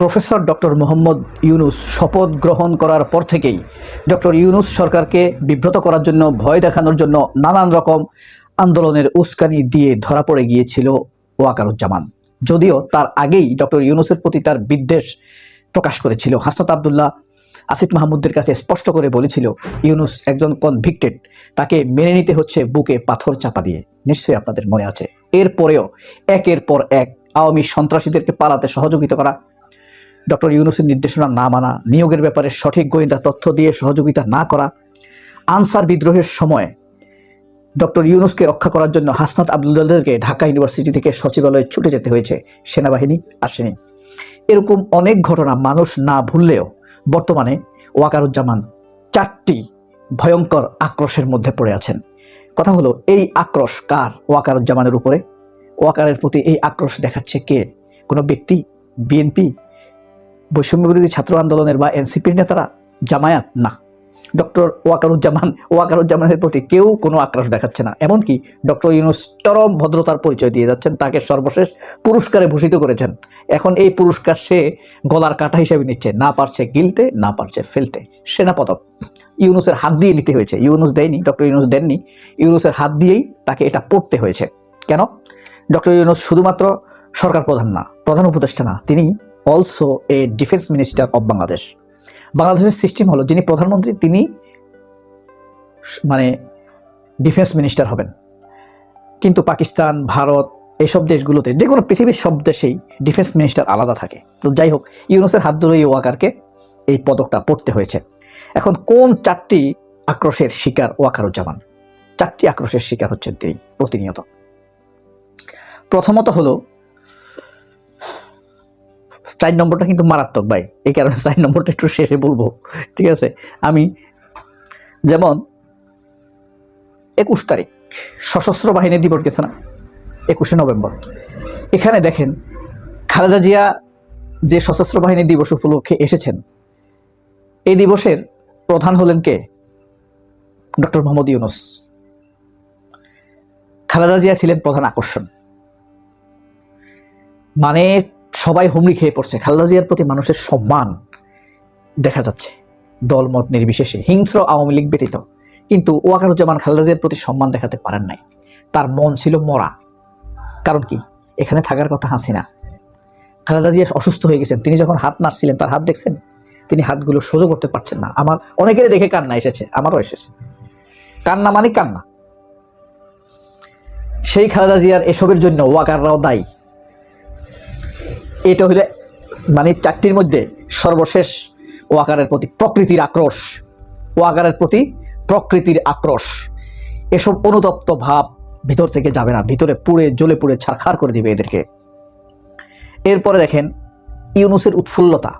Professor doctor Mohammad Yunus শপথ গ্রহণ করার পর থেকেই ডক্টর ইউনুস সরকারকে বিব্রত করার জন্য, ভয় দেখানোর জন্য নানান রকম আন্দোলনের উস্কানি দিয়ে ধরা পড়ে গিয়েছিল ওয়াকারুজ্জামান। যদিও তার আগেই ডক্টর ইউনুসের প্রতি তার বিদ্বেষ প্রকাশ করেছিল। হাসনাত আবদুল্লাহ আসিফ মাহমুদের কাছে স্পষ্ট করে বলেছিল, ইউনুস একজন কনভিক্টেড তাকে মেনে নিতে হচ্ছে বুকে পাথর চাপা দিয়ে। নিশ্চয়ই আপনাদের মনে আছে। এরপরেও একের পর এক আওয়ামী সন্ত্রাসীদেরকে পালাতে সহযোগিতা করা ডক্টর ইউনুসের নির্দেশনা না মানা, নিয়োগের ব্যাপারে সঠিক গোয়েন্দা তথ্য দিয়ে সহযোগিতা না করা, আনসার বিদ্রোহের সময় ডক্টর ইউনুসকে রক্ষা করার জন্য হাসনাত আবদুল্লাহকে ঢাকা ইউনিভার্সিটি থেকে সচিবালয়ে ছুটে যেতে হয়েছে সেনাবাহিনী আসেনি। এরকম অনেক ঘটনা মানুষ না ভুললেও বর্তমানে ওয়াকারুজ্জামান চারটি ভয়ঙ্কর আক্রোশের মধ্যে পড়ে আছেন। কথা হলো, এই আক্রোশ কার? ওয়াকারুজ্জামানের উপরে। ওয়াকারের প্রতি এই আক্রোশ দেখাচ্ছে কে? কোনো ব্যক্তি? বিএনপি? বৈষম্য বিরোধী ছাত্র আন্দোলনের বা এনসিপির নেতারা জামায়াত না। ডক্টর ওয়াকারুজ্জামান, ওয়াকারুজ্জামানের প্রতি কেউ কোনো আক্রোশ দেখাচ্ছে না। এমনকি ডক্টর ইউনুস চরম ভদ্রতার পরিচয় দিয়ে যাচ্ছেন, তাকে সর্বশেষ পুরস্কারে ভূষিত করেছেন। এখন এই পুরস্কার সে গলার কাটা হিসেবে নিচ্ছে। না পারছে গিলতে, না পারছে ফেলতে। সেনা পদক। ইউনুসের হাত দিয়ে নিতে হয়েছে। ইউনুস দেয়নি, ডক্টর ইউনুস দেননি। ইউনুসের হাত দিয়েই তাকে এটা পড়তে হয়েছে। কেন? ডক্টর ইউনুস শুধুমাত্র সরকার প্রধান না, প্রধান উপদেষ্টা না। তিনি also a defence minister of Bangladesh বাংলাদেশের সিস্টেম হলো যিনি প্রধানমন্ত্রী, তিনি মানে ডিফেন্স মিনিস্টার হবেন। কিন্তু পাকিস্তান, ভারত এইসব দেশগুলোতে যে কোনো পৃথিবীর সব দেশেই ডিফেন্স মিনিস্টার আলাদা থাকে। তো যাই হোক, ইউনুসের হাত ধরে ওয়াকারকে এই পদকটা পড়তে হয়েছে। এখন কোন চারটি আক্রোশের শিকার ওয়াকারুজ্জামান? চারটি আক্রোশের শিকার হচ্ছেন তিনি প্রতিনিয়ত। প্রথমত হলো চার নম্বরটা কিন্তু মারাত্মক, ভাই। এই কারণে চার নম্বরটা একটু শেষে বলব, ঠিক আছে? আমি যেমন একুশ তারিখ, সশস্ত্র বাহিনী দিবস গেছে না? একুশে নভেম্বর। এখানে দেখেন, খালেদা জিয়া যে সশস্ত্র বাহিনী দিবস উপলক্ষে এসেছেন, এই দিবসের প্রধান হলেন কে? ডক্টর মোহাম্মদ ইউনুস। খালেদা জিয়া ছিলেন প্রধান আকর্ষণ। মানে সবাই হুমড়ি খেয়ে পড়ছে। খালেদা জিয়ার প্রতি মানুষের সম্মান দেখা যাচ্ছে। দলমত নির্বিশেষে হিংস্র আওয়ামী লীগ ব্যতীত। কিন্তু ওয়াকারুজ্জামান খালেদা জিয়ার প্রতি সম্মান দেখাতে পারেন নাই। তার মন ছিল মরা। কারণ কি? এখানে থাকার কথা হাসিনা। খালেদা জিয়া অসুস্থ হয়ে গেছেন। তিনি যখন হাত নাড়ছিলেন, তার হাত দেখছেন? তিনি হাতগুলো সোজো করতে পারছেন না। আমার অনেকের দেখে কান্না এসেছে। আমারও এসেছে। কান্না মানে কান্না। সেই খালেদা জিয়ার এসবের জন্য ওয়াকাররাও দায়ী। এটা হইলে মানে চারটির মধ্যে সর্বশেষ ওয়াকারের প্রতি প্রকৃতির আক্রোশ ওয়াকারের প্রতি প্রকৃতির আক্রোশ। এসব অনুতপ্ত ভাব ভিতর থেকে যাবে না, ভিতরে পুড়ে জ্বলে পুড়ে ছারখার করে দিবে এদেরকে। এরপরে দেখেন ইউনুসের উৎফুল্লতা।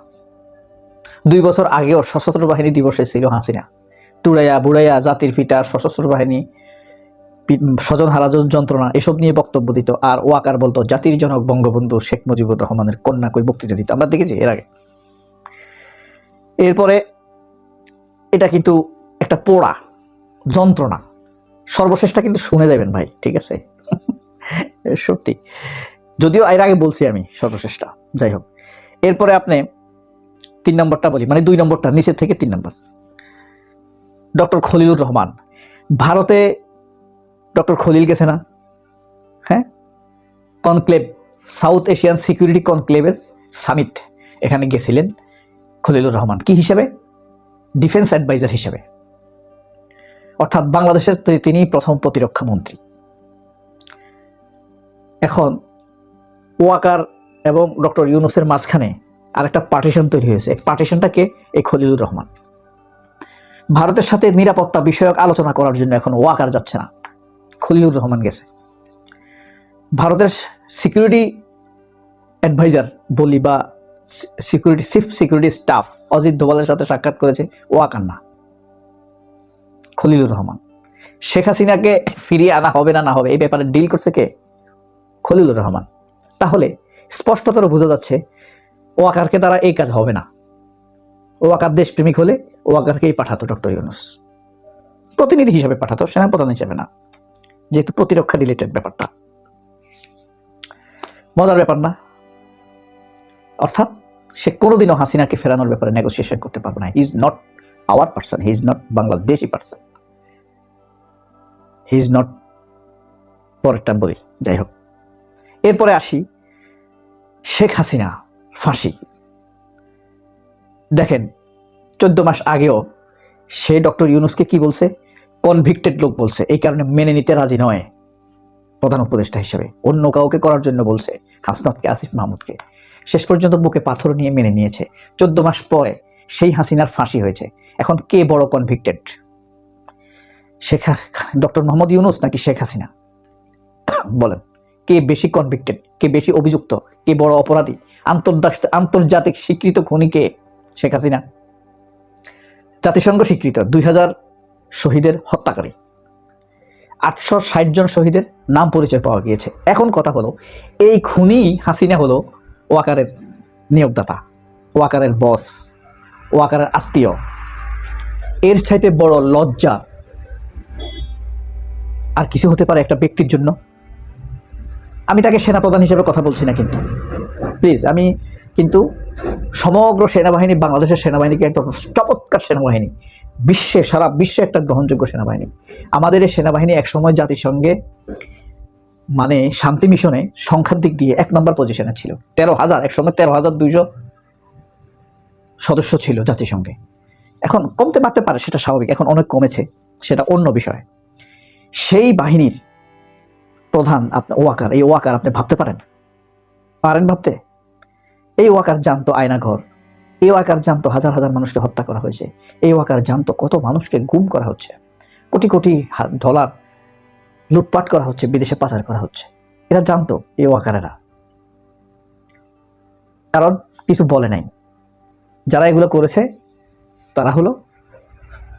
দুই বছর আগেও সশস্ত্র বাহিনী দিবসে ছিল হাসিনা। টুড়াইয়া বুড়াইয়া জাতির পিতা সশস্ত্র বাহিনী স্বজন হারাজন যন্ত্রণা, এসব নিয়ে বক্তব্য দিত। আর ওয়াকার বলতো, জাতির জনক বঙ্গবন্ধু শেখ মুজিবুর রহমানের কন্যা কই বক্তৃতা দিত আমরা দেখেছি এর আগে। এরপরে এটা কিন্তু একটা পোড়া যন্ত্রণা। সর্বশেষটা কিন্তু শুনে যাবেন ভাই, ঠিক আছে? সত্যি। যদিও এর আগে বলছি আমি সর্বশেষটা, যাই হোক। এরপরে আপনি তিন নম্বরটা বলি মানে দুই নম্বরটা, নিচের থেকে তিন নম্বর। ডক্টর খলিলুর রহমান, ভারতে ডক্টর খলিল গেছে না? হ্যাঁ? কনক্লেভ, সাউথ এশিয়ান সিকিউরিটি কনক্লেভের সামিট এখানে গেছিলেন খলিলুর রহমান। কি হিসাবে? ডিফেন্স অ্যাডভাইজার হিসাবে। অর্থাৎ বাংলাদেশের তিনি প্রথম প্রতিরক্ষা মন্ত্রী। এখন ওয়াকার এবং ডক্টর ইউনুসের মাঝখানে আরেকটা পার্টিশন তৈরি হয়েছে। পার্টিশনটাকে এই খলিলুর রহমান। ভারতের সাথে নিরাপত্তা বিষয়ক আলোচনা করার জন্য এখন ওয়াকার যাচ্ছে না। খলিলুর রহমান গেছে। ভারতের সিকিউরিটি অ্যাডভাইজার বলি বা security chief security staff Ajit দোভালের সাথে সাক্ষাৎ করেছে ওয়াকার না খলিলুর রহমান। শেখ হাসিনাকে ফিরিয়ে আনা হবে না না হবে, এই ব্যাপারে ডিল করছে কে? খলিলুর রহমান। তাহলে স্পষ্টতর বোঝা যাচ্ছে ওয়াকারকে দ্বারা এই কাজ হবে না। ওয়াকার দেশপ্রেমিক হলে ওয়াকারকেই পাঠাতো ডক্টর ইউনুস। প্রতিনিধি হিসেবে পাঠাতো, সেনাপ্রধান হিসেবে না। যেহেতু প্রতিরক্ষা রিলেটেড ব্যাপারটা। মজার ব্যাপার না। অর্থাৎ সে কোনোদিনও হাসিনাকে ফেরানোর ব্যাপারে নেগোসিয়েশন করতে পারবে না। He is not our person he is not Bangladeshi person he is not পরেরটা বলি যাই হোক। এরপরে আসি শেখ হাসিনা ফাঁসি। দেখেন, চোদ্দ মাস আগেও সে ডক্টর ইউনুসকে কি বলছে? কনভিক্টেড লোক বলছে, এই কারণে মেনে নিতে রাজি নয় প্রধান উপদেষ্টা হিসেবে। অন্য কাউকে করার জন্য বলছে হাসনাতকে, আসিফ মাহমুদকে। শেষ পর্যন্ত বুকে পাথর নিয়ে মেনে নিয়েছে। চোদ্দ মাস পরে সেই হাসিনার ফাঁসি হয়েছে। এখন কে বড় কনভিক্টেড শেখ ডক্টর মোহাম্মদ ইউনুস নাকি শেখ হাসিনা? বলেন, কে বেশি কনভিক্টেড কে বেশি অভিযুক্ত? কে বড় অপরাধী? আন্তর্জাতিক আন্তর্জাতিক স্বীকৃত খুনি কে শেখ হাসিনা? জাতিসংঘ স্বীকৃত। দুই হাজার শহীদের হত্যাকারী। আটশো ষাট জন শহীদের নাম পরিচয় পাওয়া গিয়েছে। এখন কথা হলো, এই খুনি হাসিনা হলো ওয়াকারের নিয়োগদাতা, ওয়াকারের বস, ওয়াকারের আত্মীয়। এর চাইতে বড় লজ্জা আর কিছু হতে পারে একটা ব্যক্তির জন্য? আমি তাকে সেনাপ্রধান হিসেবে কথা বলছি না কিন্তু। প্লিজ, আমি কিন্তু সমগ্র সেনাবাহিনী, বাংলাদেশের সেনাবাহিনীকে একটা চমৎকার সেনাবাহিনী বিশ্বে, সারা বিশ্বে একটা গ্রহণযোগ্য সেনাবাহিনী। আমাদের এই সেনাবাহিনী একসময় জাতিসংঘে মানে শান্তি মিশনে সংখ্যার দিক দিয়ে এক নম্বর পজিশনে ছিল। তেরো হাজার, একসময় তেরো হাজার দুইশো সদস্য ছিল জাতিসংঘে। এখন কমতে পারতে পারে, সেটা স্বাভাবিক। এখন অনেক কমেছে, সেটা অন্য বিষয়। সেই বাহিনীর প্রধান আপনি, ওয়াকার, এই ওয়াকার আপনি ভাবতে পারেন? পারেন ভাবতে? এই ওয়াকার জানতো আয়নাঘর। এই ওয়াকার জানতো হাজার হাজার মানুষকে হত্যা করা হয়েছে। এই ওয়াকার জানতো কত মানুষকে গুম করা হচ্ছে। কোটি কোটি ডলার লুটপাট করা হচ্ছে, বিদেশে পাচার করা হচ্ছে। এরা জানতো এই ওয়াকারেরা। কারণ কিছু বলে নাই। যারা এগুলো করেছে, তারা হলো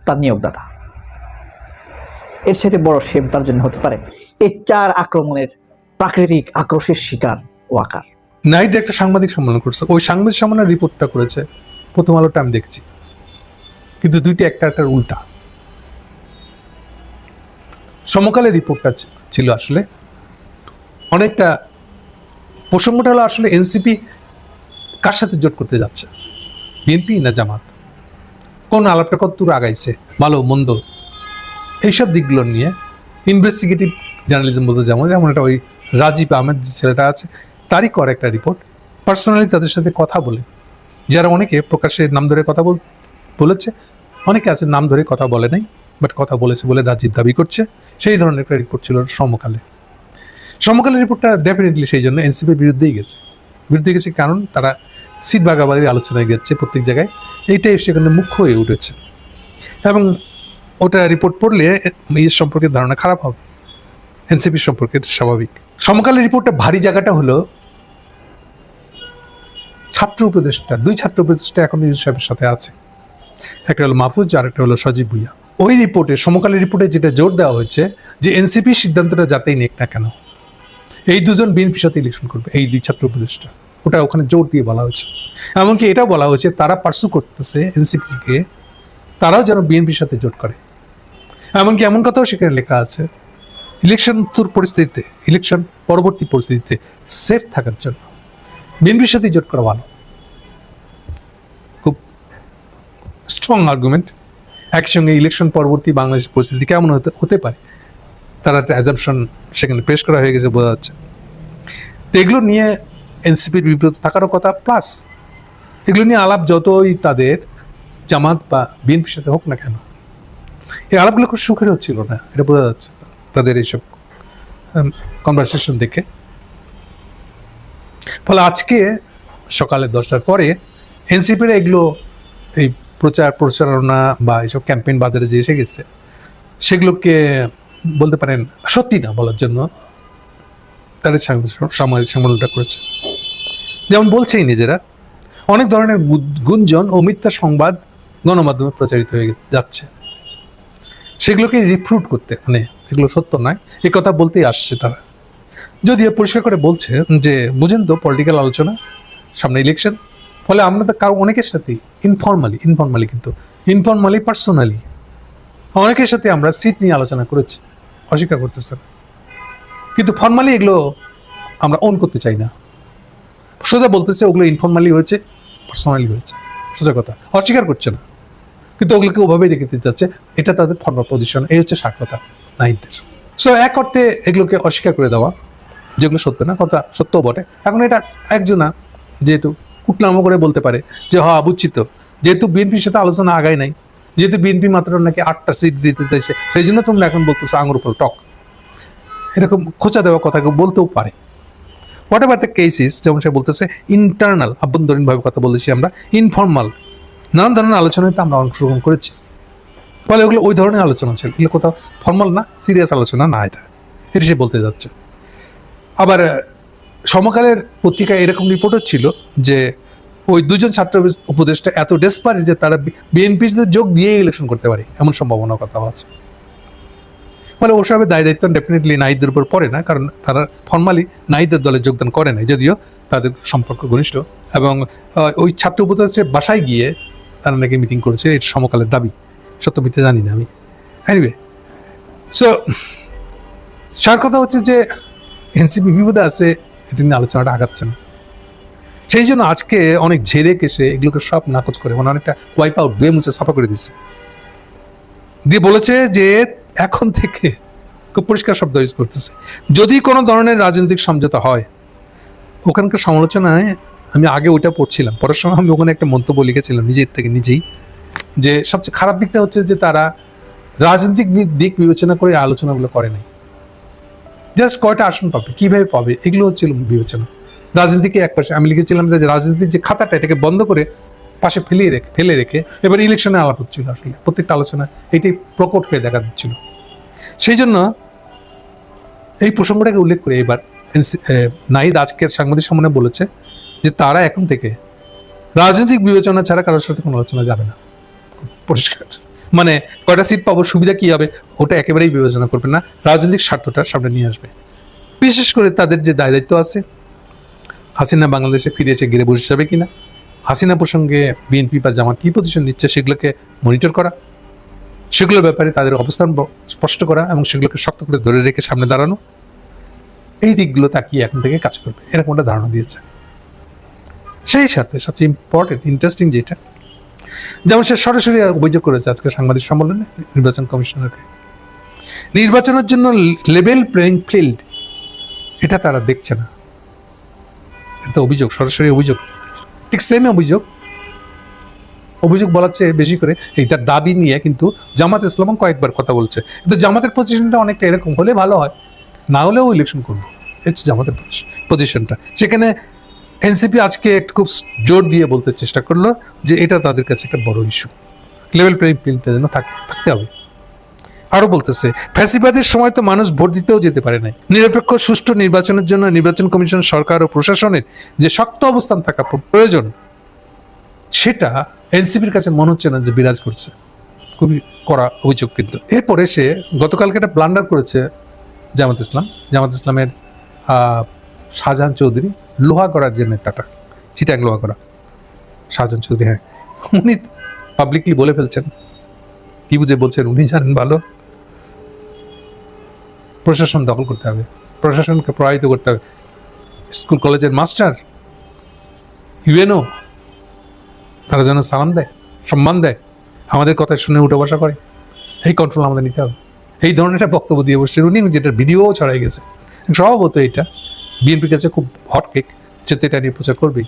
তার নিয়োগদাতা। এর সাথে বড় শেম তার জন্য হতে পারে। এই চার আক্রমণের প্রাকৃতিক আক্রোশের শিকার ওয়াকার। নাইট একটা সাংবাদিক সম্মেলন করছে। ওই সাংবাদিক সম্মেলনের রিপোর্টটা করেছে। প্রথম আলোটা আমি দেখছি। কিন্তু দুইটা একটা একটার উল্টা। সমকালে রিপোর্টটা ছিল আসলে। অনেকটা প্রসঙ্গটা হলো আসলে এনসিপি কার সাথে জোট করতে যাচ্ছে? বিএনপি না জামাত? কোন আলাপটা কত আগাইছে? ভালো, মন্দ? এইসব দিকগুলো নিয়ে ইনভেস্টিগেটিভ জার্নালিজম বলতে যেমন যেমন একটা ওই রাজীব আহমেদ যে ছেলেটা আছে তারই কর একটা রিপোর্ট পার্সোনালি তাদের সাথে কথা বলে। যারা অনেকে প্রকাশ্যে নাম ধরে কথা বল বলেছে, অনেকে আছে নাম ধরে কথা বলে নাই বাট কথা বলেছে বলে রাজীব দাবি করছে। সেই ধরনের একটা রিপোর্ট ছিল সমকালে। সমকালের রিপোর্টটা ডেফিনেটলি সেই জন্য এনসিপির বিরুদ্ধেই গেছে। বিরুদ্ধে গেছে কারণ তারা সিট বাগাবাগির আলোচনায় গেছে প্রত্যেক জায়গায়। এইটাই সেখানে মুখ্য হয়ে উঠেছে। এবং ওটা রিপোর্ট পড়লে এর সম্পর্কে ধারণা খারাপ হবে। এনসিপি সম্পর্কে স্বাভাবিক। সমকালের রিপোর্টটা ভারী জায়গাটা হলো ছাত্র উপদেষ্টা, দুই ছাত্র উপদেষ্টা এখন ইউনুস সাহেবের সাথে আছে। একটা হলো মাহফুজ আর একটা হলো সজীব ভুইয়া। ওই রিপোর্টে সমকালের রিপোর্টে যেটা জোর দেওয়া হয়েছে যে এনসিপি সিদ্ধান্তটা যাতেই নেক না কেন, এই দুজন বিএনপির সাথে ইলেকশন করবে, এই দুই ছাত্র উপদেষ্টা। ওটা ওখানে জোর দিয়ে বলা হয়েছে। এমনকি এটাও বলা হয়েছে, তারা পার্সু করতেছে এনসিপিকে, তারাও যেন বিএনপির সাথে জোট করে। এমনকি এমন কথাও সেখানে লেখা আছে। ইলেকশন উত্তর পরিস্থিতিতে, ইলেকশন পরবর্তী পরিস্থিতিতে সেফ থাকার জন্য। বিএনপির সাথে জোট করা ভালো। খুব স্ট্রং আর্গুমেন্ট একসঙ্গে ইলেকশন পরবর্তী বাংলাদেশ পরিস্থিতি কেমন হতে হতে পারে, তারা একটা অ্যাজামশন সেখানে পেশ করা হয়ে গেছে বোঝা যাচ্ছে। তো এগুলো নিয়ে এনসিপির বিব্রত থাকারও কথা প্লাস এগুলো নিয়ে আলাপ যতই তাদের জামাত বা বিএনপির সাথে হোক না কেন, এই আলাপগুলো খুব সুখের হচ্ছিল না, এটা বোঝা যাচ্ছে তাদের এইসব কনভারসেশন দেখে। ফলে আজকে সকালে দশটার পরে এনসিপির এগুলো এই প্রচার প্রচারণা বা এইসব ক্যাম্পেইন বাজারে যে এসে গেছে, সেগুলোকে বলতে পারেন সত্যি না বলার জন্য তাদের সামাজিক সম্মেলনটা করেছে। যেমন বলছেই নিজেরা, অনেক ধরনের গুঞ্জন ও মিথ্যা সংবাদ গণমাধ্যমে প্রচারিত হয়ে যাচ্ছে। সেগুলোকে রিফ্রুট করতে মানে এগুলো সত্য নয়, এ কথা বলতেই আসছে তারা। যদিও পরিষ্কার করে বলছে যে, বুঝেন তো পলিটিক্যাল আলোচনা, সামনে ইলেকশন ফলে আমরা তো কারও অনেকের সাথে ইনফর্মালি ইনফর্মালি কিন্তু ইনফর্মালি পার্সোনালি অনেকের সাথে আমরা সিট নিয়ে আলোচনা করেছি, অস্বীকার করতেছে কিন্তু ফর্মালি এগুলো আমরা অন করতে চাই না। সোজা বলতেছে, ওগুলো ইনফর্মালি হয়েছে পার্সোনালি হয়েছে। সোজা কথা, অস্বীকার করছে না। কিন্তু ওগুলোকে ওভাবেই রেখে দিতে যাচ্ছে, এটা তাদের ফর্মাল পজিশন এই হচ্ছে সাক্ষতা নাইনদের সো এক অর্থে এগুলোকে অস্বীকার করে দেওয়া যেগুলো সত্য না, কথা সত্য বটে। এখন এটা একজনা যেহেতু কুটনামো করে বলতে পারে যে হ্যাঁ বুঝছি তো। যেহেতু বিএনপির সাথে আলোচনা আগায় নাই, যেহেতু বিএনপি মাত্র নাকি আটটা সিট দিতে চাইছে, সেই জন্য তোমরা এখন বলতেছো আঙুর উপর টক। এরকম খোঁচা দেওয়া কথা বলতেও পারে। হোয়াট এভার দ্য কেসিস যেমন সে বলতেছে ইন্টারনাল আভ্যন্তরীণভাবে কথা বলেছি আমরা ইনফর্মাল নানান ধরনের আলোচনায় তো আমরা অংশগ্রহণ করেছি। ফলে ওগুলো ওই ধরনের আলোচনা ছিল। এগুলো কোথাও ফর্মাল না সিরিয়াস আলোচনা না এটা। এটা সে বলতে যাচ্ছে। আবার সমকালের পত্রিকায় এরকম রিপোর্টও ছিল যে ওই দুজন ছাত্র উপদেষ্টা এত ডেসপারেট যে তারা বিএনপিতে যোগ দিয়ে ইলেকশন করতে পারে, এমন সম্ভাবনার কথাও আছে। ফলে ওসবের দায় দায়িত্ব ডেফিনেটলি নাইদের উপর পড়ে না, কারণ তারা ফর্মালি নাইদের দলে যোগদান করে নাই, যদিও তাদের সম্পর্ক ঘনিষ্ঠ। এবং ওই ছাত্র উপদেষ্টার বাসায় গিয়ে তারা নাকি মিটিং করেছে এটা সমকালের দাবি। সত্য মিথ্যে জানি না আমি। এনিওয়ে সো সার কথা হচ্ছে যে এনসিপি বিপদে আছে, এটা নিয়ে আলোচনাটা আগাচ্ছে না। সেই জন্য আজকে অনেক ঝেড়ে কেসে এগুলোকে সব নাকচ করে মানে অনেকটা ওয়াইপ আউট, দুয়ে মুছে সাফা করে দিচ্ছে দিয়ে বলেছে যে এখন থেকে খুব পরিষ্কার শব্দ ইউজ করতেছে। যদি কোনো ধরনের রাজনৈতিক সমঝোতা হয়, ওখানকার সমালোচনায় আমি আগে ওইটা পড়ছিলাম। পরের সময় আমি ওখানে একটা মন্তব্য লিখেছিলাম নিজের থেকে, নিজেই, যে সবচেয়ে খারাপ দিকটা হচ্ছে যে তারা রাজনৈতিক দিক বিবেচনা করে আলোচনাগুলো করে নাই। জাস্ট কয়টা আসন পাবে, কীভাবে পাবে, এগুলো হচ্ছিল বিবেচনা। রাজনীতিকে এক পাশে, আমি লিখেছিলাম যে রাজনীতির যে খাতাটা এটাকে বন্ধ করে পাশে ফেলিয়ে রেখে ফেলে রেখে এবার ইলেকশনে আলাপ হচ্ছিল আসলে। প্রত্যেকটা আলোচনা এটাই প্রকট হয়ে দেখা দিচ্ছিল। সেই জন্য এই প্রসঙ্গটাকে উল্লেখ করে এবার নাহিদ আজকের সাংবাদিক সম্মেলনে বলেছে যে তারা এখন থেকে রাজনৈতিক বিবেচনা ছাড়া কারোর সাথে কোনো আলোচনা যাবে না। পরিষ্কার। মানে কয়টা সিট পাবো, সুবিধা কি হবে? ওটা একেবারেই বিবেচনা করবে না। রাজনৈতিক স্বার্থটা সামনে নিয়ে আসবে। বিশেষ করে তাদের যে দায় দায়িত্ব আছে, হাসিনা বাংলাদেশে ফিরে এসে গিরে বসে যাবে কিনা? হাসিনা প্রসঙ্গে বিএনপি বা জামাত কী পজিশন নিচ্ছে সেগুলোকে মনিটর করা, সেগুলোর ব্যাপারে তাদের অবস্থান স্পষ্ট করা এবং সেগুলোকে শক্ত করে ধরে রেখে সামনে দাঁড়ানো, এই দিকগুলো তাকিয়ে এখন থেকে কাজ করবে। এরকম একটা ধারণা দিয়েছে। সেই সাথে সবচেয়ে ইম্পর্টেন্ট ইন্টারেস্টিং যেটা যেমন সে সরাসরি অভিযোগ করেছে আজকে সাংবাদিক সম্মেলনে নির্বাচন কমিশনারকে। নির্বাচনের জন্য লেভেল প্লেইং ফিল্ড, এটা তারা দেখছে না। এটা অভিযোগ, সরাসরি অভিযোগ। ঠিক সেম অভিযোগ। অভিযোগ বলার চেয়ে বেশি করে, এই তার দাবি নিয়ে কিন্তু জামাত ইসলাম কয়েকবার কথা বলছে। কিন্তু জামাতের পজিশনটা অনেকটা এরকম হলে ভালো হয়, না হলেও ইলেকশন করব। হচ্ছে জামাতের পজিশনটা সেখানে এনসিপি আজকে একটু খুব জোর দিয়ে বলতে চেষ্টা করল যে এটা তাদের কাছে একটা বড় ইস্যু লেভেল প্লেইং ফিল্ডটা যেন থাকে, থাকতে হবে। আরও বলতেছে, ফ্যাসিবাদের সময় তো মানুষ ভোট দিতেও যেতে পারে নাই। নিরপেক্ষ, সুষ্ঠু নির্বাচনের জন্য নির্বাচন কমিশন সরকার ও প্রশাসনের যে শক্ত অবস্থান থাকা প্রয়োজন, সেটা এনসিপির কাছে মনে হচ্ছে না যে বিরাজ করছে। খুবই করা অভিযোগ কিন্তু। এরপরে সে গতকালকে একটা ব্লান্ডার করেছে জামাত ইসলাম। জামাত ইসলামের শাহজাহান চৌধুরী লোহাগড়ার যে নেতাটা, চিটাং লোহাগড়া শাহজাহান চৌধুরী হ্যাঁ উনি পাবলিকলি বলে ফেলছেন। কি বুঝে বলছেন উনি জানেন ভালো। প্রশাসন দখল করতে হবে। প্রশাসনকে প্রভাবিত করতে হবে। স্কুল কলেজের মাস্টার, ইউএনও, তারা যেন সালাম দেয়, সম্মান দেয়। আমাদের কথা শুনে উঠে বসা করে। এই কন্ট্রোল আমাদের নিতে হবে। এই ধরনের একটা বক্তব্য দিয়ে বসছে উনি যেটা ভিডিও ছড়াই গেছে। স্বভাবত এটা। বিএনপির কাছে খুব হট কেক যেতে এটা নিয়ে প্রচার করবেই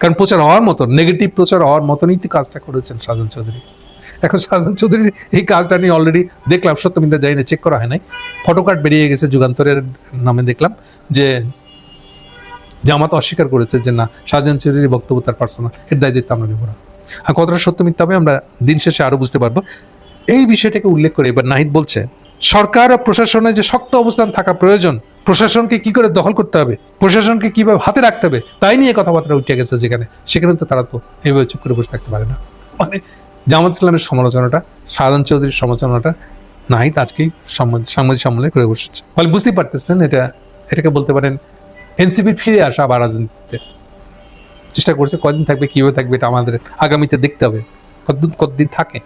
কারণ প্রচার হওয়ার মতন নেগেটিভ প্রচার হওয়ার মতনই তো কাজটা করেছেন শাহজাহান চৌধুরী। এখন শাহজাহান চৌধুরীর এই কাজটা নিয়ে অলরেডি দেখলাম সত্যমিন্দা যাই না চেক করা হয় নাই। ফটো কার্ড বেরিয়ে গেছে, যুগান্তরের নামে দেখলাম যে জামাত অস্বীকার করেছে যে না শাহজাহান চৌধুরীর বক্তব্য তার পার্সোনাল এর দায়িত্ব আমরা নেব না। আর কতটা সত্য মিথ্যা হবে আমরা দিন শেষে আরও বুঝতে পারব। এই বিষয়টাকে উল্লেখ করে এবার নাহিদ বলছে, সরকার ও প্রশাসনের যে শক্ত অবস্থান থাকা প্রয়োজন প্রশাসনকে কি করে দখল করতে হবে? প্রশাসনকে কীভাবে হাতে রাখতে হবে? তাই নিয়ে কথাবার্তা উঠে গেছে যেখানে। সেখানে তো তারা তো এভাবে চুপ করে বসে থাকতে পারে না। মানে জামাত ইসলামের সমালোচনাটা, শাহজাহান চৌধুরীর সমালোচনাটা নাহিদ আজকেই সাংবাদিক সম্মেলনে করে বসেছে। ফলে বুঝতেই পারতেছেন এটা, এটাকে বলতে পারেন এনসিপি ফিরে আসা আবার রাজনীতিতে। চেষ্টা করছে কদিন থাকবে, কীভাবে থাকবে এটা আমাদের আগামীতে দেখতে হবে। কতদিন কতদিন থাকে?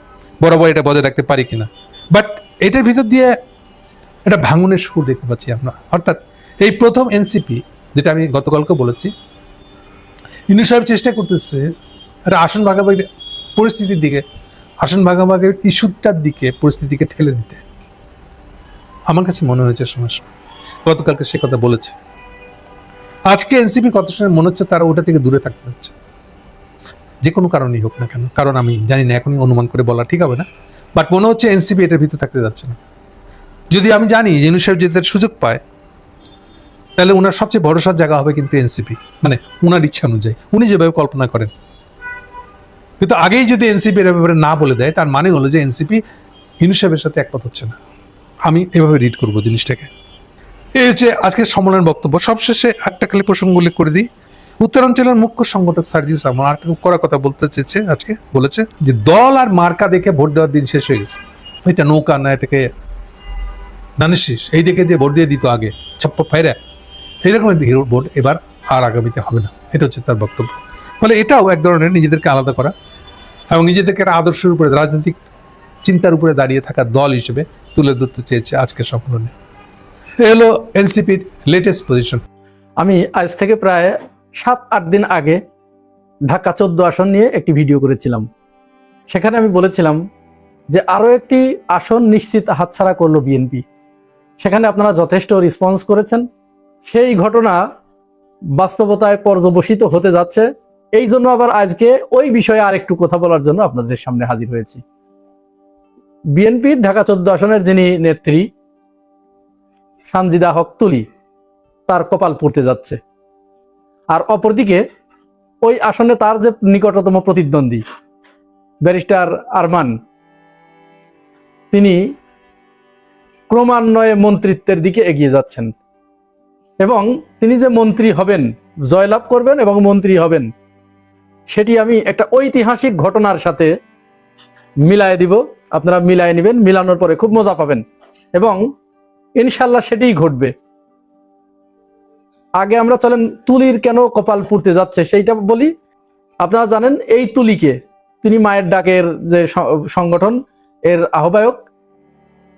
বরাবর এটা বজায় রাখতে পারি কিনা? বাট এটার ভিতর দিয়ে এটা ভাঙনের সুর দেখতে পাচ্ছি আমরা। অর্থাৎ এই প্রথম এনসিপি, যেটা আমি গতকালকে বলেছি ইউনি সাহেব চেষ্টা করতেছে একটা আসন ভাগাভাগি পরিস্থিতির দিকে, আসন ভাগাভাগির ইস্যুটার দিকে পরিস্থিতিকে ঠেলে দিতে। আমার কাছে মনে হয়েছে সমস্যা গতকালকে সে কথা বলেছে। আজকে এনসিপি কত সময় মনে হচ্ছে তারা ওটা থেকে দূরে থাকতে যাচ্ছে যে কোনো কারণেই হোক না কেন, কারণ আমি জানি না, এখনই অনুমান করে বলা ঠিক হবে না। বাট মনে হচ্ছে এনসিপি এটার ভিতরে থাকতে যাচ্ছে না। যদি আমি জানি যে ইনু সাহেব সুযোগ পায়, তাহলে ওনার সবচেয়ে ভরসার জায়গা হবে কিন্তু এনসিপি। মানে ওনার ইচ্ছা অনুযায়ী। উনি যেভাবে কল্পনা করেন। কিন্তু আগেই যদি এনসিপি এর ব্যাপারে না বলে দেয়, তার মানে হলো যে এনসিপি ইনু সাহেবের সাথে একমত হচ্ছে না। আমি এভাবে রিড করব জিনিসটাকে। এই হচ্ছে আজকের সম্মেলনের বক্তব্য। সবশেষে একটা খালি প্রসঙ্গ উল্লেখ করে দিই। উত্তরাঞ্চলের মুখ্য সংগঠক সার্জিস আমার আর কড়া কথা বলতে চেয়েছে আজকে, বলেছে যে দল আর মার্কা দেখে ভোট দেওয়ার দিন শেষ হয়ে গেছে। এটা নৌকা না এটাকে দানিশিস এই দিকে যে ভোট দিয়ে দিত আগে, ছাপ্পা ফাইরা। এইরকম ভোট এবার আর আগামীতে হবে না, এটা হচ্ছে তার বক্তব্য। ফলে এটাও এক ধরনের নিজেদেরকে আলাদা করা এবং নিজেদেরকে একটা আদর্শের উপরে, রাজনৈতিক চিন্তার উপরে দাঁড়িয়ে থাকা দল হিসেবে তুলে ধরতে চেয়েছে আজকের সম্মেলনে। এ হলো এনসিপির লেটেস্ট পজিশন আমি আজ থেকে প্রায় সাত, আট দিন আগে ঢাকা চোদ্দ আসন নিয়ে একটি ভিডিও করেছিলাম। সেখানে আমি বলেছিলাম যে আরও একটি আসন নিশ্চিত হাতছাড়া করল বিএনপি। সেখানে আপনারা যথেষ্ট রেসপন্স করেছেন। সেই ঘটনা বাস্তবতায় পর্যবসিত হতে যাচ্ছে। এই জন্য আবার আজকে ওই বিষয়ে আরেকটু কথা বলার জন্য আপনাদের সামনে হাজির হয়েছি। বিএনপির ঢাকা চোদ্দ আসনের যিনি নেত্রী, সানজিদা হক তুলি, তার কপাল পড়তে যাচ্ছে। আর অপরদিকে ওই আসনে তার যে নিকটতম প্রতিদ্বন্দ্বী, ব্যারিস্টার আরমান, তিনি ক্রমান্বয়ে মন্ত্রিত্বের দিকে এগিয়ে যাচ্ছেন। এবং তিনি যে মন্ত্রী হবেন, জয়লাভ করবেন এবং মন্ত্রী হবেন, সেটি আমি একটা ঐতিহাসিক ঘটনার সাথে মিলায় দিব। আপনারা মিলায় নেবেন, মিলানোর পরে খুব মজা পাবেন। এবং ইনশাল্লাহ সেটিই ঘটবে। আগে আমরা চলেন, তুলির কেন কপাল পুড়তে যাচ্ছে সেইটা বলি। আপনারা জানেন, এই তুলিকে তিনি মায়ের ডাকের যে সংগঠন, এর আহ্বায়ক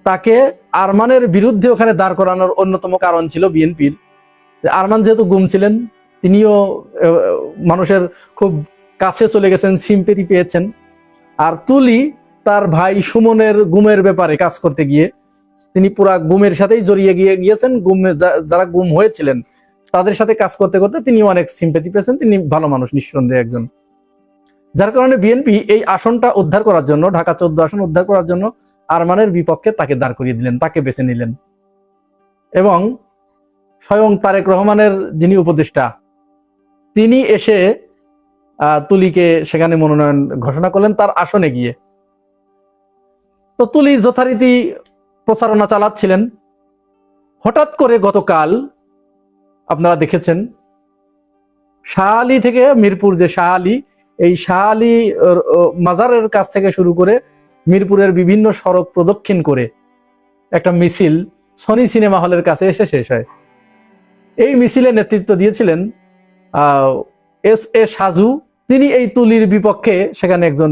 তাকে আরমানের বিরুদ্ধে ওখানে দাঁড় করানোর অন্যতম কারণ ছিল বিএনপির। আরমান যেহেতু গুম ছিলেন, তিনিও মানুষের খুব কাছে চলে গেছেন সিম্পেতি পেয়েছেন। আর তুলি তার ভাই সুমনের গুমের ব্যাপারে কাজ করতে গিয়ে, তিনি পুরা গুমের সাথেই জড়িয়ে গিয়ে গিয়েছেন। গুম যারা গুম হয়েছিলেন, তাদের সাথে কাজ করতে করতে তিনি অনেক সিম্পেথি পেয়েছেন। তিনি ভালো মানুষ, নিঃসন্দেহে একজন। যার কারণে বিএনপি এই আসনটা উদ্ধার করার জন্য, ঢাকা চোদ্দ আসন উদ্ধার করার জন্য আরমানের বিপক্ষে তাকে দাঁড় করিয়ে দিলেন তাকে বেছে নিলেন। এবং স্বয়ং তারেক রহমানের যিনি উপদেষ্টা তিনি এসে তুলিকে সেখানে মনোনয়ন ঘোষণা করলেন তার আসনে গিয়ে। তো তুলি যথারীতি প্রচারণা চালাচ্ছিলেন হঠাৎ করে গতকাল আপনারা দেখেছেন শাহালি থেকে মিরপুর যে শাহালি এই শাহালি আহ, আহ, মাজারের কাছ থেকে শুরু করে মিরপুরের বিভিন্ন সড়ক প্রদক্ষিণ করে একটা মিছিল সনি সিনেমা হলের কাছে এসে শেষ হয়। এই মিছিলে নেতৃত্ব দিয়েছিলেন এস এ সাজু। তিনি এই তুলির বিপক্ষে সেখানে একজন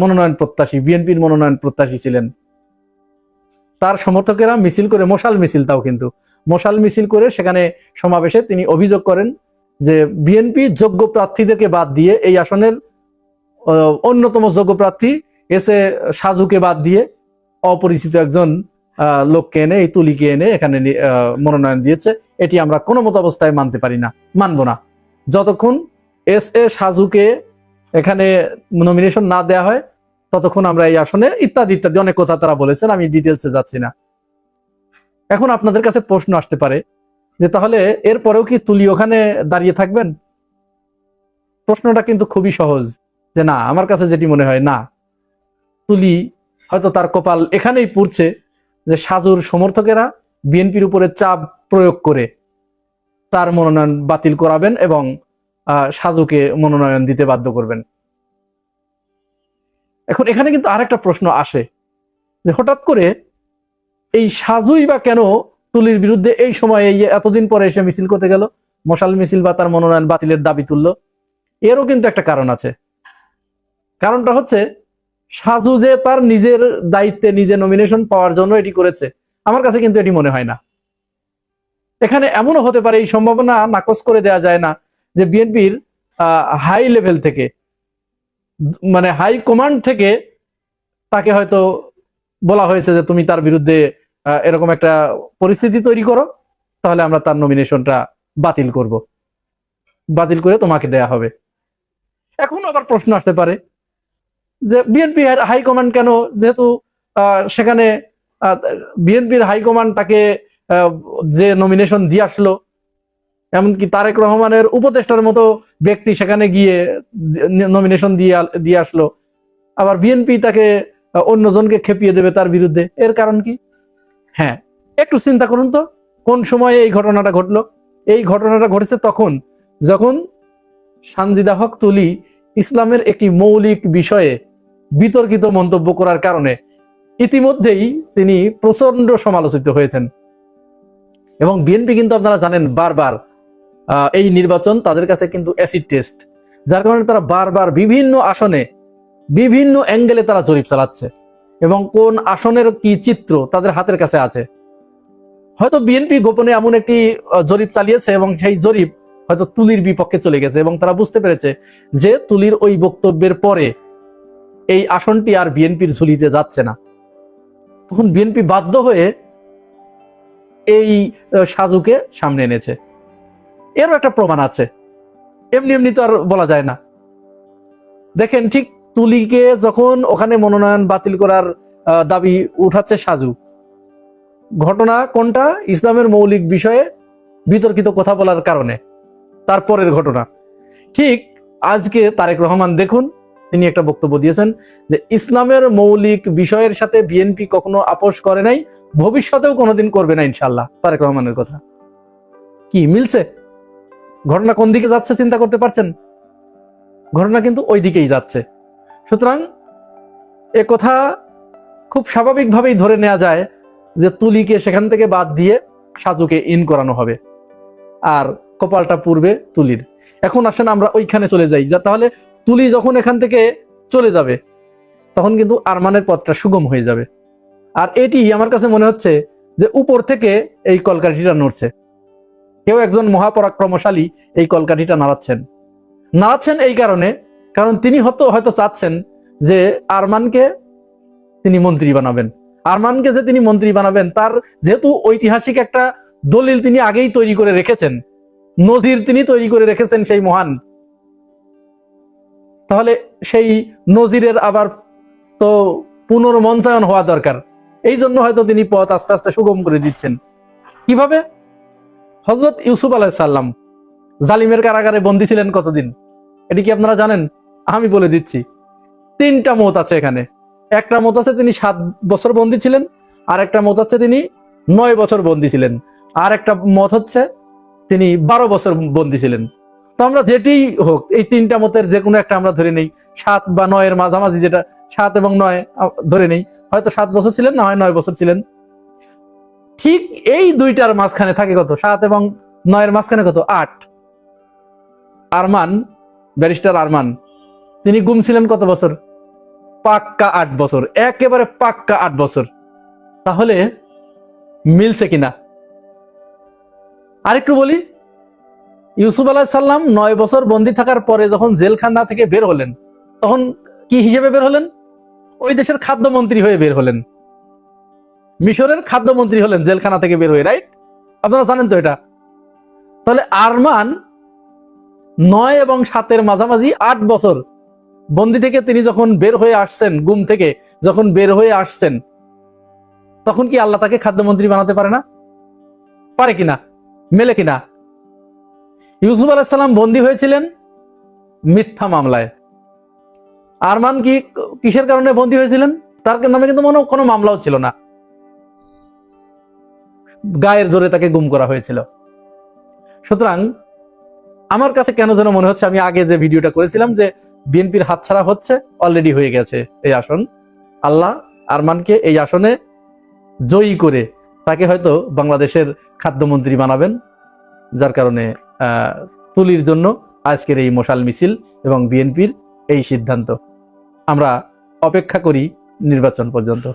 মনোনয়ন প্রত্যাশী, বিএনপির মনোনয়ন প্রত্যাশী ছিলেন। তার সমর্থকেরা মিছিল করে, মশাল মিছিল তাও কিন্তু। মশাল মিছিল করে সেখানে সমাবেশে তিনি অভিযোগ করেন যে বিএনপি যোগ্য প্রার্থীদেরকে বাদ দিয়ে এই আসনের অন্যতম যোগ্য প্রার্থী এস সাজুকে বাদ দিয়ে অপরিচিত একজন লোককে এনে, এই তুলিকে এনে এখানে মনোনয়ন দিয়েছে। এটি আমরা কোনো মতো অবস্থায় মানতে পারি না, মানব না। যতক্ষণ এস এ সাজুকে এখানে নমিনেশন না দেয়া হয়, ততক্ষণ আমরা এই আসনে ইত্যাদি ইত্যাদি অনেক কথা তারা বলেছেন, আমি ডিটেলসে যাচ্ছি না। এখন আপনাদের কাছে প্রশ্ন আসতে পারে যে তাহলে এরপরেও কি তুলি ওখানে দাঁড়িয়ে থাকবেন? প্রশ্নটা কিন্তু খুবই সহজ যে না, আমার কাছে যেটি মনে হয় না। তুলি হয়তো তার কপাল এখানেই পুড়ছে যে সাজুর সমর্থকেরা বিএনপির উপরে চাপ প্রয়োগ করে তার মনোনয়ন বাতিল করাবেন এবং সাজুকে মনোনয়ন দিতে বাধ্য করবেন। এখন এখানে কিন্তু আরেকটা প্রশ্ন আসে যে হঠাৎ করে এই সাজুই বা কেন তুলির বিরুদ্ধে এই সময় এতদিন পরে এসে মিছিল করতে গেল, মশাল মিছিল বা তার মনোনয়ন বাতিলের দাবি তুললো, এরও কিন্তু একটা কারণ আছে। কারণটা হচ্ছে সাজু যে তার নিজের দায়িত্বে নিজে নমিনেশন পাওয়ার জন্য এটি করেছে, আমার কাছে কিন্তু এটি মনে হয় না। এখানে এমনও হতে পারে, এই সম্ভাবনা নাকচ করে দেওয়া যায় না যে বিএনপির হাই লেভেল থেকে মানে হাই কমান্ড থেকে তাকে হয়তো বলা হয়েছে যে তুমি তার বিরুদ্ধে এরকম একটা পরিস্থিতি তৈরি করো, তাহলে আমরা তার নমিনেশনটা বাতিল করব। বাতিল করে তোমাকে দেয়া হবে। এখন আবার প্রশ্ন আসতে পারে যে বিএনপি হাইকমান্ড কেন? যেহেতু সেখানে বিএনপির হাইকমান্ড তাকে যে নমিনেশন দিয়ে আসলো, এমনকি তারেক রহমানের উপদেষ্টার মতো ব্যক্তি সেখানে গিয়ে নমিনেশন দিয়ে দিয়ে আসলো। আবার বিএনপি তাকে অন্যজনকে খেপিয়ে দেবে তার বিরুদ্ধে। এর কারণ কি? হ্যাঁ একটু চিন্তা করুন তো, কোন সময়ে এই ঘটনাটা ঘটলো? এই ঘটনাটা ঘটেছে তখন, যখন সানজিদা হক তুলি ইসলামের একটি মৌলিক বিষয়ে বিতর্কিত মন্তব্য করার কারণে ইতিমধ্যেই তিনি প্রচণ্ড সমালোচিত হয়েছেন। এবং বিএনপি কিন্তু আপনারা জানেন বারবার এই নির্বাচন তাদের কাছে কিন্তু অ্যাসিড টেস্ট যার কারণে তারা বারবার বিভিন্ন আসনে, বিভিন্ন অ্যাঙ্গেলে তারা জরিপ চালাচ্ছে। এবং কোন আসনের কি চিত্র তাদের হাতের কাছে আছে। হয়তো বিএনপি গোপনে এমন একটি জরিপ চালিয়েছে এবং সেই জরিপ হয়তো তুলির বিপক্ষে চলে গেছে এবং তারা বুঝতে পেরেছে যে তুলির ওই বক্তব্যের পরে এই আসনটি আর বিএনপির ঝুলিতে যাচ্ছে না। তখন বিএনপি বাধ্য হয়ে এই সাজুকে সামনে এনেছে। এরও একটা প্রমাণ আছে। এমনি এমনি তো আর বলা যায় না। দেখেন ঠিক তুলিকে যখন ওখানে মনোনয়ন বাতিল করার দাবি উঠাচ্ছে সাজু, ঘটনা কোনটা? ইসলামের মৌলিক বিষয়ে বিতর্কিত কথা বলার কারণে। তারপরের ঘটনা। ঠিক আজকে তারেক রহমান দেখুন তিনি একটা বক্তব্য দিয়েছেন যে ইসলামের মৌলিক বিষয়ের সাথে বিএনপি কখনো আপোষ করে নাই, ভবিষ্যতেও কোনোদিন করবে না ইনশাল্লাহ তারেক রহমানের কথা। কি, মিলছে? ঘটনা কোন দিকে যাচ্ছে চিন্তা করতে পারছেন? ঘটনা কিন্তু ওই দিকেই যাচ্ছে। সুতরাং এ কথা খুব স্বাভাবিকভাবেই ধরে নেওয়া যায় যে তুলিকে সেখান থেকে বাদ দিয়ে সাজুকে ইন করানো হবে। আর কপালটা পূর্বে তুলির। এখন আসেন আমরা ওইখানে চলে যাই। যা তাহলে তুলি যখন এখান থেকে চলে যাবে, তখন কিন্তু আরমানের পথটা সুগম হয়ে যাবে। আর এটি আমার কাছে মনে হচ্ছে যে উপর থেকে এই কলকাঠিটা নড়ছে। কেউ একজন মহাপরাক্রমশালী এই কলকাঠিটা নাড়াচ্ছেন। নাড়াচ্ছেন এই কারণে, কারণ তিনি হয়তো হয়তো চাচ্ছেন যে আরমানকে তিনি মন্ত্রী বানাবেন। আরমানকে যে তিনি মন্ত্রী বানাবেন, তার যেহেতু ঐতিহাসিক একটা দলিল তিনি আগেই তৈরি করে রেখেছেন, নজির তিনি তৈরি করে রেখেছেন সেই মহান তাহলে সেই নজিরের আবার তো পুনর্মঞ্চায়ন হওয়া দরকার। এই জন্য হয়তো তিনি পথ আস্তে আস্তে সুগম করে দিচ্ছেন। কীভাবে? হজরত ইউসুফ আলাহিসাল্লাম জালিমের কারাগারে বন্দী ছিলেন কতদিন? এটি কি আপনারা জানেন? আমি বলে দিচ্ছি। তিনটা মত আছে এখানে। একটা মত আছে তিনি সাত বছর বন্দী ছিলেন, আর একটা মত হচ্ছে তিনি নয় বছর বন্দী ছিলেন। আর একটা মত হচ্ছে তিনি বারো বছর বন্দী ছিলেন। তো আমরা যেটি হোক, এই তিনটা মতের যে কোনো একটা আমরা ধরে নেই। সাত বা নয়ের মাঝামাঝি যেটা, সাত এবং নয় ধরে নেই। হয়তো সাত বছর ছিলেন, না হয় নয় বছর ছিলেন। ঠিক এই দুইটার মাঝখানে থাকে কত? সাত এবং নয়ের মাঝখানে কত? আট। আরমান, ব্যারিস্টার আরমান, তিনি গুম ছিলেন কত বছর? পাক্কা আট বছর। একেবারে পাক্কা আট বছর। তাহলে মিলছে কিনা? আরেকটু বলি ইউসুফ আলাহিসাল্লাম নয় বছর বন্দী থাকার পরে যখন জেলখানা থেকে বের হলেন, তখন কি হিসেবে বের হলেন? ওই দেশের খাদ্যমন্ত্রী হয়ে বের হলেন। মিশরের খাদ্যমন্ত্রী হলেন জেলখানা থেকে বের হয়ে রাইট আপনারা জানেন তো এটা। তাহলে আরমান নয় এবং সাতের মাঝামাঝি আট বছর বন্দি থেকে তিনি যখন বের হয়ে আসছেন, গুম থেকে যখন বের হয়ে আসছেন, তখন কি আল্লাহ তাকে খাদ্যমন্ত্রী বানাতে পারে না? পারে কিনা? মেলে কিনা? ইউসুফ আলাহিসাল্লাম বন্দী হয়েছিলেন মিথ্যা মামলায়। আরমান কি কিসের কারণে বন্দী হয়েছিলেন? তার নামে কিন্তু মনে কোনো মামলাও ছিল না। গায়ের জোরে তাকে গুম করা হয়েছিল। সুতরাং আমার কাছে কেন যেন মনে হচ্ছে, আমি আগে যে ভিডিওটা করেছিলাম যে বিএনপির হাতছাড়া হচ্ছে অলরেডি হয়ে গেছে এই আসন। আল্লাহ আরমানকে এই আসনে জয়ী করে তাকে হয়তো বাংলাদেশের খাদ্যমন্ত্রী বানাবেন, যার কারণে তুলির জন্য আজকের এই মশাল মিছিল এবং বিএনপির এই সিদ্ধান্ত। আমরা অপেক্ষা করি নির্বাচন পর্যন্ত।